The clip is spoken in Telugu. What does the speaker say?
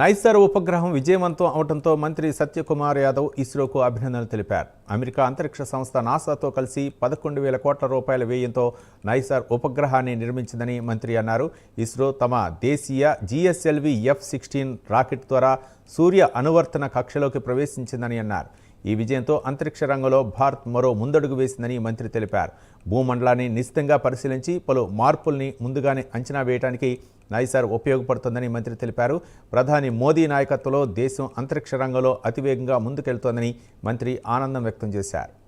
నైసర్ ఉపగ్రహం విజయవంతం అవడంతో మంత్రి సత్యకుమార్ యాదవ్ ఇస్రోకు అభినందనలు తెలిపారు. అమెరికా అంతరిక్ష సంస్థ నాసాతో కలిసి పదకొండు వేల కోట్ల రూపాయల వ్యయంతో నైసర్ ఉపగ్రహాన్ని నిర్మించిందని మంత్రి అన్నారు. ఇస్రో తమ దేశీయ జిఎస్ఎల్వి ఎఫ్ సిక్స్టీన్ రాకెట్ ద్వారా సూర్య అనువర్తన కక్షలోకి ప్రవేశించిందని అన్నారు. ఈ విజయంతో అంతరిక్ష రంగంలో భారత్ మరో ముందడుగు వేసిందని మంత్రి తెలిపారు. భూమండలాన్ని నిశితంగా పరిశీలించి పలు మార్పుల్ని ముందుగానే అంచనా వేయడానికి నైసార్ ఉపయోగపడుతుందని మంత్రి తెలిపారు. ప్రధాని మోదీ నాయకత్వంలో దేశం అంతరిక్ష రంగంలో అతివేగంగా ముందుకెళ్తోందని మంత్రి ఆనందం వ్యక్తం చేశారు.